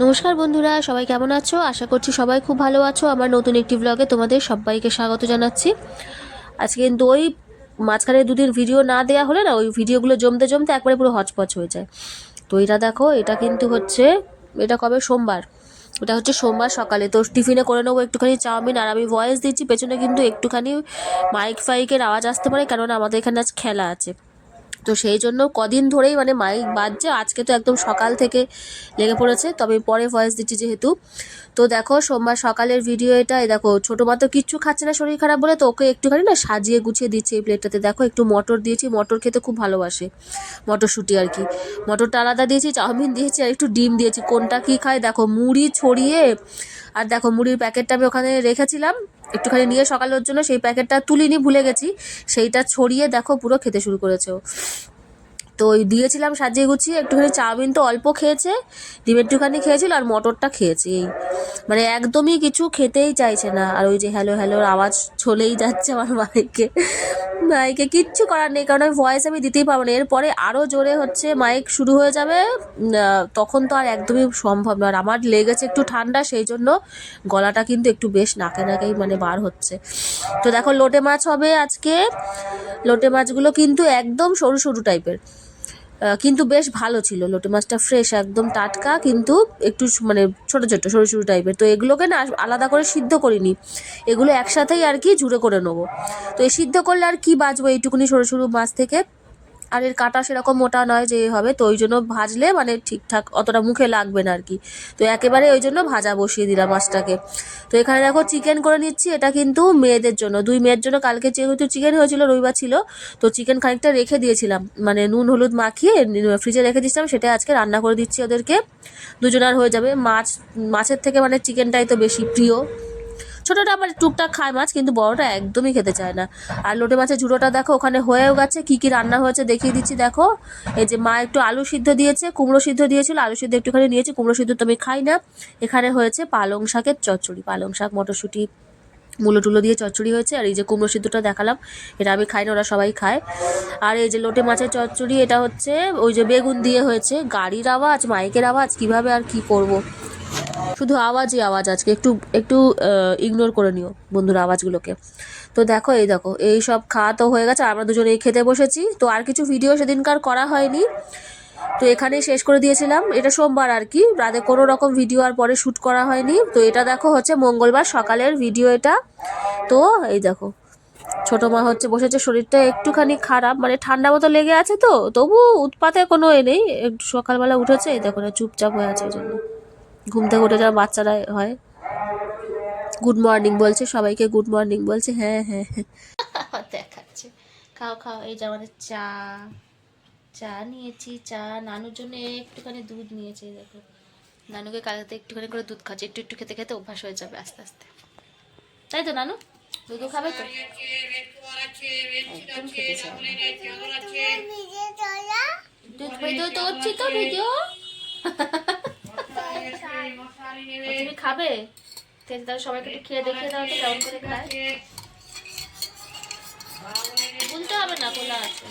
নমস্কার বন্ধুরা, সবাই কেমন আছো? আশা করছি সবাই খুব ভালো আছো। আমার নতুন একটি ব্লগে তোমাদের সবাইকে স্বাগত জানাচ্ছি। আজকে কিন্তু ওই মাঝখানে দুদিন ভিডিও না দেওয়া হলে না, ওই ভিডিওগুলো জমতে জমতে একবারে পুরো হচপচ হয়ে যায়। তো এটা দেখো, এটা কিন্তু হচ্ছে, এটা কবে? সোমবার। এটা হচ্ছে সোমবার সকালে। তো টিফিনে করে নেব একটুখানি চাউমিন, আর আমি ভয়েস দিচ্ছি, পেছনে কিন্তু একটুখানি মাইক ফাইকের আওয়াজ আসতে পারে কারণ আমাদের এখানে আজ খেলা আছে। তো সেই জন্য কদিন ধরেই মানে মাইক বাজছে। আজকে তো একদম সকাল থেকে লেগে পড়েছে, তবে পরে ভয়েস দিচ্ছি যেহেতু। তো দেখো, সোমবার সকালের ভিডিও এটা, এই দেখো, ছোটো মা তো কিচ্ছু খাচ্ছে না, শরীর খারাপ বলে, তো ওকে একটুখানি না সাজিয়ে গুছিয়ে দিচ্ছে এই প্লেটটাতে দেখো, একটু মটর দিয়েছি, মটর খেতে খুব ভালোবাসে। মটরশুঁটি আর কি। মটরটা আলাদা দিয়েছি, চাউমিন দিয়েছি আর একটু ডিম দিয়েছি। কোনটা কী খায়? দেখো, মুড়ি ছড়িয়ে, আর দেখো, মুড়ির প্যাকেটটা আমি ওখানে রেখেছিলাম। একটুখানি নিয়ে সকালের জন্য সেই প্যাকেটটা তুলিনি, ভুলে গেছি। সেইটা ছড়িয়ে দেখো পুরো খেতে শুরু করেছে তো ওই দিয়েছিলাম সাজিয়ে গুছিয়ে, একটুখানি চাউমিন তো অল্প খেয়েছে, ডিম একটুখানি খেয়েছিল আর মটরটা খেয়েছি। এই মানে একদমই কিছু খেতেই চাইছে না। আর ওই যে হ্যালো হ্যালোর আওয়াজ চলেই যাচ্ছে আমার মাইকে। মাইকে কিচ্ছু করার নেই, কারণ আমি ভয়েস আমি দিতেই পারব না। এরপরে আরও জোরে হচ্ছে মাইক শুরু হয়ে যাবে তখন তো আর একদমই সম্ভব না। আর আমার লেগেছে একটু ঠান্ডা, সেই জন্য গলাটা কিন্তু একটু বেশ নাকে নাকেই মানে বার হচ্ছে। তো দেখো, লোটে মাছ হবে আজকে। লোটে মাছগুলো কিন্তু একদম সরু সরু টাইপের কিন্তু বেশ ভালো ছিল। লোটে মাছটা ফ্রেশ একদম টাটকা, কিন্তু একটু মানে ছোটো ছোটো, সরু সরু টাইপের তো এগুলোকে না, আলাদা করে সিদ্ধ করিনি। এগুলো একসাথেই আর কি জুড়ে করে নেব। তো এই সিদ্ধ করলে আর কি বাঁচবো এইটুকুনি সরু সরু মাছ থেকে? আর এর কাটা সেরকম মোটা নয় যে হবে, তো ওই জন্য ভাজলে মানে ঠিকঠাক অতটা মুখে লাগবে না আর কি তো একেবারে ওই জন্য ভাজা বসিয়ে দিলাম মাছটাকে। তো এখানে দেখো চিকেন করে নিচ্ছি, এটা কিন্তু মেয়েদের জন্য। দুই মেয়ের জন্য কালকে যেহেতু চিকেন হয়েছিল, রবিবার ছিল, তো চিকেন খানিকটা রেখে দিয়েছিলাম। মানে নুন, হলুদ মাখিয়ে ফ্রিজে রেখে দিয়েছিলাম, সেটা আজকে রান্না করে দিচ্ছি ওদেরকে। দুজনার হয়ে যাবে। মাছ, মাছের থেকে মানে চিকেনটাই তো বেশি প্রিয়। ছোটোটা আমার টুকটাক খায় মাছ, কিন্তু বড়টা একদমই খেতে চায় না। আর লোটে মাছের ঝুড়োটা দেখো, ওখানে হয়েও গেছে, কী কী রান্না হয়েছে দেখিয়ে দিচ্ছি, দেখো। এই যে মা একটু আলু সিদ্ধ দিয়েছে, কুমড়ো সিদ্ধ দিয়েছিল, আলু সিদ্ধ একটুখানি নিয়েছি, কুমড়ো সিদ্ধ তো আমি খাই না। এখানে হয়েছে পালং শাকের চচ্চড়ি, পালং শাক, মটরশুঁটি, মূলো টুলো দিয়ে চচ্চড়ি হয়েছে। আর এই যে কুমড়ো সিদ্ধটা দেখালাম, এটা আমি খাই না, ওরা সবাই খায়। আর এই যে লোটে মাছের চচ্চড়ি, এটা হচ্ছে ওই যে বেগুন দিয়ে হয়েছে, গাড়ির আওয়াজ, মাইকের আওয়াজ, কীভাবে আর কি করব। শুধু আওয়াজই আওয়াজ আজকে, একটু একটু ইগনোর করে নিও বন্ধুর আওয়াজগুলোকে। তো দেখো, এই দেখো, এই সব খাওয়া তো হয়ে গেছে, আমরা দুজনে খেতে বসেছি। তো আর কিছু ভিডিও সেদিনকার করা হয়নি। তো এখানেই শেষ করে দিয়েছিলাম। এটা সোমবার আর কি, রাতে কোনো রকম ভিডিও আর পরে শ্যুট করা হয়নি। তো এটা দেখো হচ্ছে মঙ্গলবার সকালের ভিডিও এটা। তো এই দেখো, ছোট মা হচ্ছে বসেছে, শরীরটা একটুখানি খারাপ মানে ঠান্ডা মতো লেগে আছে তো, তবু উৎপাতে কোনো এ নেই। একটু সকালবেলা উঠেছে, এই দেখো না, চুপচাপ হয়ে আছে এই জন্য। ঘুম থেকে উঠে যাওয়া বাচ্চারা হয়। গুড মর্নিং বলছে সবাইকে গুড মর্নিং বলছে হ্যাঁ হ্যাঁ হ্যাঁ। দেখাচ্ছে। খাও খাও এই যে আমাদের চা চা নিয়েছি চা। নানুর জন্য একটুখানি দুধ নিয়েছি দেখো। নানুকে কালকে একটুখানি করে দুধ খাচ্ছে একটু একটু খেতে খেতে অভ্যাস হয়ে যাবে আস্তে আস্তে। তাই তো নানু? দুধও খাবে তো? একদম খেতে দুধ তো হচ্ছে তো ভিডিও। তুমি খাবে? আছে, তাহলে সবাইকে একটু খেয়ে দাও তো কেমন করে খায়। বলতে হবে না গোলা আছে।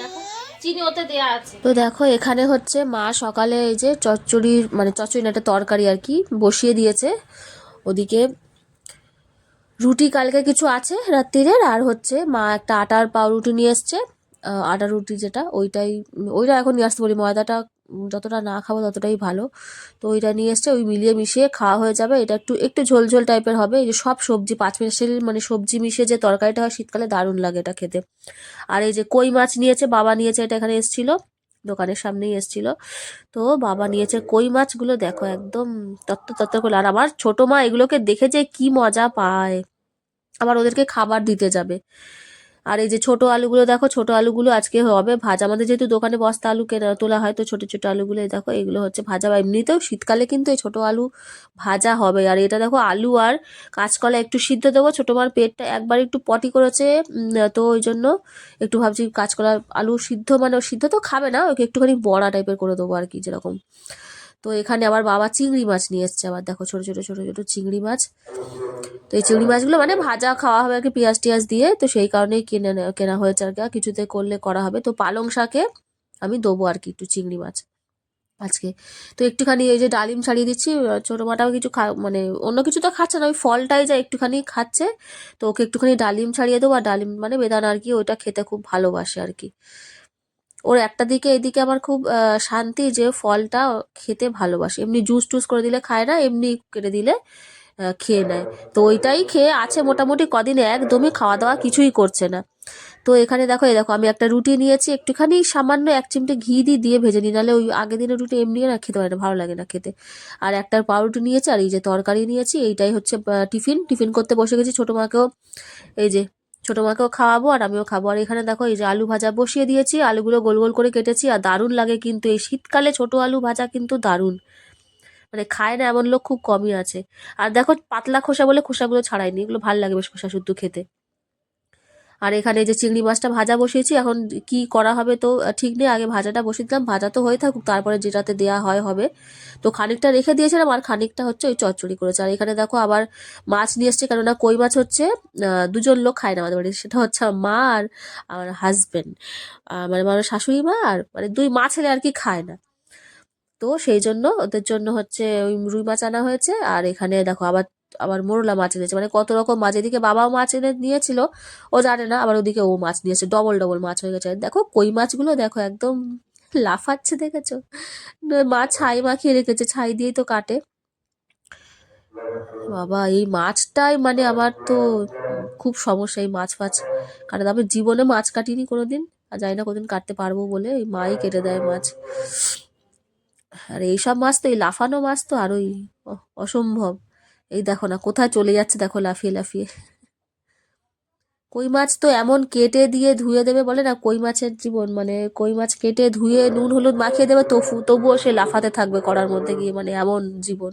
দেখো। তো দেখো এখানে হচ্ছে মা সকালে এই যে চচ্চড়ির মানে চচ্চড়ি একটা তরকারি আর কি বসিয়ে দিয়েছে। ওদিকে রুটি কালকে কিছু আছে রাত্রিরের আর হচ্ছে মা একটা আটার পাউরুটি নিয়ে এসছে। আটার রুটি যেটা, ওইটাই, ওইটা এখন নিয়ে আসতে বলি। ময়দাটা যতটা না খাব ততটাই ভালো। তো ওইটা নিয়ে এসছে, ওই মিলিয়ে মিশিয়ে খাওয়া হয়ে যাবে। এটা একটু একটু ঝোল ঝোল টাইপের হবে। এই যে সব সবজি পাঁচ মিনিট মানে সবজি মিশিয়ে যে তরকারিটা হয় শীতকালে দারুণ লাগে এটা খেতে। আর এই যে কই মাছ নিয়েছে, বাবা নিয়েছে, এটা এখানে এসছিল, দোকানের সামনেই এসছিল। তো বাবা নিয়েছে কই মাছগুলো, দেখো একদম তত্ত্ব তত্ত্ব করে। আর আমার ছোট মা এগুলোকে দেখে যে কি মজা পায়। আবার ওদেরকে খাবার দিতে যাবে। আর এই যে ছোট আলুগুলো দেখো, ছোট আলুগুলো আজকে হবে ভাজা। আমাদের যেহেতু দোকানে বস্তা আলু কেনা, তোলা হয়, তো ছোট ছোট আলুগুলো দেখো, এগুলো হচ্ছে ভাজা। বা এমনিতেও শীতকালে কিন্তু এই ছোট আলু ভাজা হবে। আর এটা দেখো, আলু আর কাঁচকলা একটু সিদ্ধ দেবো। ছোটো মার পেটটা একবার একটু পটি করেছে তো ওই জন্য একটু ভাবছি কাঁচকলা আলু সিদ্ধ মানে সিদ্ধ তো খাবে না, ওকে একটুখানি বড়া টাইপের করে দেবো আর কি, যেরকম। তো এখানে আবার বাবা চিংড়ি মাছ নিয়ে এসছে আবার। দেখো, ছোট ছোট ছোট ছোট চিংড়ি মাছ। তো এই চিংড়ি মাছগুলো মানে ভাজা খাওয়া হবে আর কি পেঁয়াজ টিয়াজ দিয়ে, তো সেই কারণেই কিনে কেনা হয়েছে আর কি আর কিছুতে করলে করা হবে। তো পালং শাকে আমি দেবো আর কি একটু চিংড়ি মাছ আজকে। তো একটুখানি এই যে ডালিম ছাড়িয়ে দিচ্ছি ছোটো মাটাও কিছু খা মানে অন্য কিছু তো খাচ্ছে না, ওই ফলটাই যা একটুখানি খাচ্ছে। তো ওকে একটুখানি ডালিম ছাড়িয়ে দেবো, আর ডালিম মানে বেদানা আর কি ওইটা খেতে খুব ভালোবাসে আর কি ওর একটা দিকে, এদিকে আমার খুব শান্তি যে ফলটা খেতে ভালোবাসে। এমনি জুস টুস করে দিলে খায় না, এমনি কেটে দিলে খেয়ে নেয়। তো ওইটাই খেয়ে আছে মোটামুটি কদিন একদমই খাওয়া দাওয়া কিছুই করছে না। তো এখানে দেখো এই দেখো, আমি একটা রুটি নিয়েছি, একটুখানি সামান্য এক চিমটে ঘি দিয়ে দিয়ে ভেজে নিই, নাহলে ওই আগের দিনের রুটি এমনি না খেতে পারে না, ভালো লাগে না খেতে। আর একটা পাউরুটি নিয়েছি, আর এই যে তরকারি নিয়েছি, এইটাই হচ্ছে টিফিন। টিফিন করতে বসে গেছি, ছোটো মাকেও, এই যে ছোটো মাকেও খাওয়াবো আর আমিও খাব। আর এখানে দেখো, এই যে আলু ভাজা বসিয়ে দিয়েছি, আলুগুলো গোল গোল করে কেটেছি, আর দারুণ লাগে কিন্তু, এই শীতকালে ছোট আলু ভাজা কিন্তু দারুণ। মানে খায় না এমন লোক খুব কমই আছে। আর দেখো পাতলা খোসা বলে খোসাগুলো ছাড়াইনি এগুলো ভালো লাগে বেশ খোসা শুদ্ধ খেতে। আর এখানে যে চিংড়ি মাছটা ভাজা বসিয়েছি, এখন কি করা হবে তো ঠিক নেই, আগে ভাজাটা বসিয়ে দিলাম, ভাজা তো হয়ে থাকুক, তারপরে যেটাতে দেওয়া হয় হবে। তো খানিকটা রেখে দিয়েছিলাম, আর খানিকটা হচ্ছে ওই চচ্চড়ি করেছে। আর এখানে দেখো আবার মাছ নিয়ে এসছে, কেননা কই মাছ হচ্ছে দুজন লোক খায় না আমাদের সেটা হচ্ছে মা আর আমার হাজবেন্ড মানে আমার শাশুড়ি মা আর মানে দুই মা ছেলে আর কি খায় না। তো সেই জন্য ওদের জন্য হচ্ছে ওই রুই মাছ আনা হয়েছে। আর এখানে দেখো আবার আবার মোরলা মাছ এনেছে। মানে কত রকম মাছ, এদিকে বাবাও মাছ এনে নিয়েছিল, ও জানে না, আবার ওদিকে ও মাছ নিয়েছে। ডবল ডবল মাছ হয়ে গেছে। দেখো কই মাছগুলো দেখো একদম লাফাচ্ছে দেখেছ। মা ছাই মাখিয়ে রেখেছে, ছাই দিয়েই তো কাটে। বাবা, এই মাছটাই মানে আমার তো খুব সমস্যা এই মাছ ফাছ। কারণ আমি জীবনে মাছ কাটিনি কোনোদিন। আর জানি না কোনোদিন কাটতে পারব বলে, এই মাই কেটে দেয় মাছ। আর এইসব মাছ তো, এই লাফানো মাছ তো আরোই অসম্ভব। এই দেখো না, কোথায় চলে যাচ্ছে দেখো লাফিয়ে লাফিয়ে। কই মাছ তো এমন কেটে দিয়ে ধুয়ে দেবে বলে না, কই মাছের জীবন? মানে কই মাছ কেটে ধুয়ে নুন, হলুদ মাখিয়ে দেবে, তফু, তবুও সে লাফাতে থাকবে করার মধ্যে গিয়ে মানে এমন জীবন।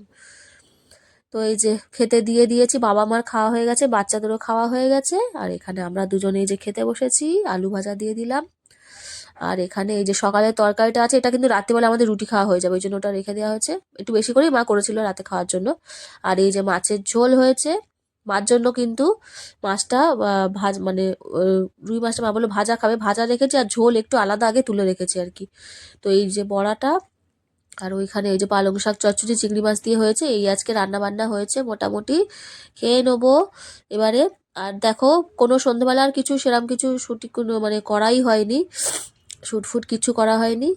তো এই যে খেতে দিয়ে দিয়েছি, বাবা মার খাওয়া হয়ে গেছে, বাচ্চাদেরও খাওয়া হয়ে গেছে, আর এখানে আমরা দুজনে যে খেতে বসেছি, আলু ভাজা দিয়ে দিলাম। আর এখানে এই যে সকালের তরকারিটা আছে, এটা কিন্তু রাত্রিবেলা আমাদের রুটি খাওয়া হয়ে যাবে, ওই জন্য ওটা রেখে দেওয়া হয়েছে। একটু বেশি করেই মা করেছিল রাতে খাওয়ার জন্য। আর এই যে মাছের ঝোল হয়েছে, মার জন্য কিন্তু মাছটা ভাজ মানে রুই মাছটা মা বলল ভাজা খাবে। ভাজা রেখেছি আর ঝোল একটু আলাদা আগে তুলে রেখেছি আর কি। তো এই যে বড়াটা, আর ওইখানে এই যে পালং শাক, চচ্চড়ি, চিংড়ি মাছ দিয়ে হয়েছে। এই আজকে রান্না বান্না হয়েছে মোটামুটি। খেয়ে নেব এবারে। আর দেখো, কোনো সন্ধ্যেবেলা আর কিছু সেরকম কিছু শুটি কোনো মানে করাই হয়নি। শুট ফুট কিছু করা হয়নি।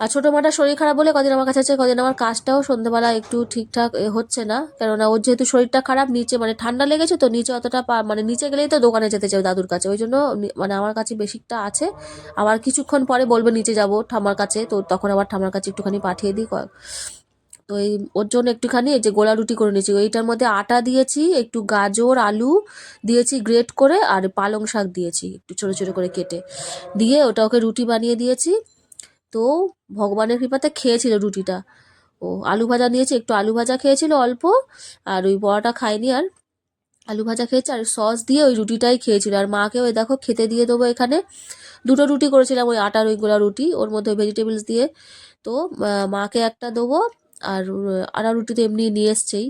আর ছোটো মাটা শরীর খারাপ বলে কদিন আমার কাছে আছে, কদিন আমার কাজটাও সন্ধ্যেবেলা একটু ঠিকঠাক হচ্ছে না। কেননা ওর যেহেতু শরীরটা খারাপ, নিচে মানে ঠান্ডা লেগেছে তো নিচে অতটা মানে নিচে গেলেই তো দোকানে যেতে চাই দাদুর কাছে। ওই জন্য মানে আমার কাছে বেশিকটা আছে। আবার কিছুক্ষণ পরে বলবে নিচে যাব ঠামার কাছে, তো তখন আবার ঠামার কাছে একটুখানি পাঠিয়ে দিই তো এই ওর জন্য একটুখানি এই যে গোলা রুটি করে নিয়েছি। এইটার মধ্যে আটা দিয়েছি, একটু গাজর, আলু দিয়েছি গ্রেট করে, আর পালং শাক দিয়েছি একটু ছোটো ছোটো করে কেটে। দিয়ে ওটা ওকে রুটি বানিয়ে দিয়েছি। তো ভগবানের কৃপাতে খেয়েছিল রুটিটা। ও আলু ভাজা নিয়েছে, একটু আলু ভাজা খেয়েছিল অল্প, আর ওই বড়াটা খায়নি আর। আলু ভাজা খেয়েছে, আর সস দিয়ে ওই রুটিটাই খেয়েছিল। আর মাকে ওই দেখো খেতে দিয়ে দেবো এখানে। দুটো রুটি করেছিলাম ওই আটার ওইগুলা রুটি ওর মধ্যে ভেজিটেবলস দিয়ে। তো মাকে একটা দেবো আর আটা রুটি তো এমনি নিয়ে এসছেই,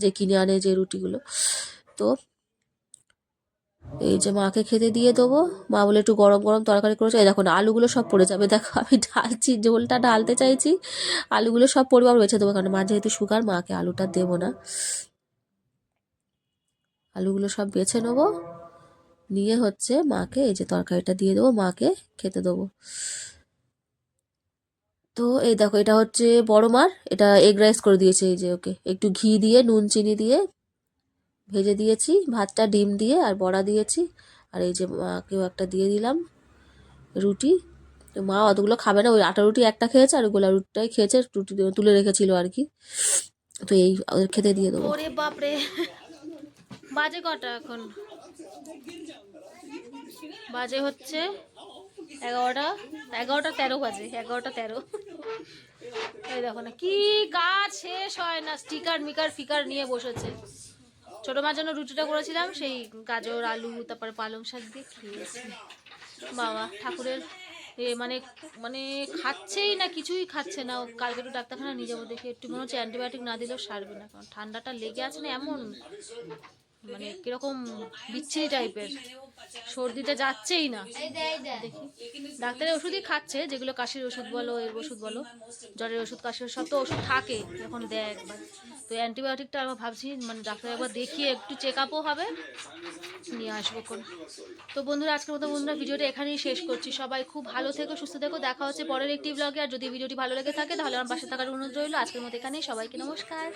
যে কিনে আনে যে রুটিগুলো। তো এই যে মাকে খেতে দিয়ে দেবো। মা বলে একটু গরম গরম তরকারি করেছে। এই দেখো না আলুগুলো সব পড়ে যাবে। দেখো, আমি ঢালছি, ঝোলটা ঢালতে চাইছি। আলুগুলো সব পড়বে আর বেছে দেবো। কারণ মা যেহেতু সুগার মাকে আলুটা দেবো না। আলুগুলো সব বেছে নেব। নিয়ে হচ্ছে মাকে এই যে তরকারিটা দিয়ে দেবো, মাকে খেতে দেবো। তো এই দেখো, এটা হচ্ছে বড় মার। এটা এগ রাইস করে দিয়েছে এই যে ওকে। একটু ঘি দিয়ে, নুন, চিনি দিয়ে ভেজে দিয়েছি, ভাতটা, ডিম দিয়ে আর বড়া দিয়েছি। আর এই যে মাকেও একটা দিয়ে দিলাম রুটি। তো মা অতগুলো খাবে না, ওই আটা রুটি একটা খেয়েছে আর গোলা রুটিটাই খেয়েছে, রুটি তুলে রেখেছিল আর কি। তো এই, ওদের খেতে দিয়ে দেবো। ওরে বাপরে। বাজে কটা এখন? বাজে হচ্ছে এগারোটা এগারোটা তেরো বাজে, এগারোটা তেরো। এই দেখো না, কি কাজ শেষ হয় না, স্টিকার, মিকার, ফিকার নিয়ে বসেছে। ছোট মার জন্য রুটিটা করেছিলাম, সেই গাজর, আলু, তারপরে পালং শাক দিয়ে খেয়েছি। বাবা, ঠাকুরের এ মানে মানে খাচ্ছেই না, কিছুই খাচ্ছে না। কালকে একটু ডাক্তারখানা নিয়ে যাব দেখি, একটু মনে হচ্ছে অ্যান্টিবায়োটিক না দিলেও সারবে না, কারণ ঠান্ডাটা লেগে আছে না এমন। মানে কীরকম বিচ্ছিরি টাইপের। সর্দিটা যাচ্ছেই না। দেখি। ডাক্তারের ওষুধই খাচ্ছে যেগুলো কাশির ওষুধ বলো এর ওষুধ বলো। জ্বরের ওষুধ কাশির সব তো ওষুধ থাকে। যখন দেয় একবার। তো অ্যান্টিবায়োটিকটা আমরা ভাবছি মানে ডাক্তার একবার দেখিয়ে একটু চেক আপও হবে নিয়ে আসব কোন তো বন্ধুরা আজকের মতো বন্ধুরা ভিডিওটা এখানেই শেষ করছি। সবাই খুব ভালো থেকো সুস্থ থেকো। দেখা হচ্ছে পরের একটি ব্লগে আর যদি ভিডিওটি ভালো লেগে থাকে তাহলে আমার পাশে থাকার অনুরোধ রইল। আজকের মতো এখানেই সবাইকে নমস্কার।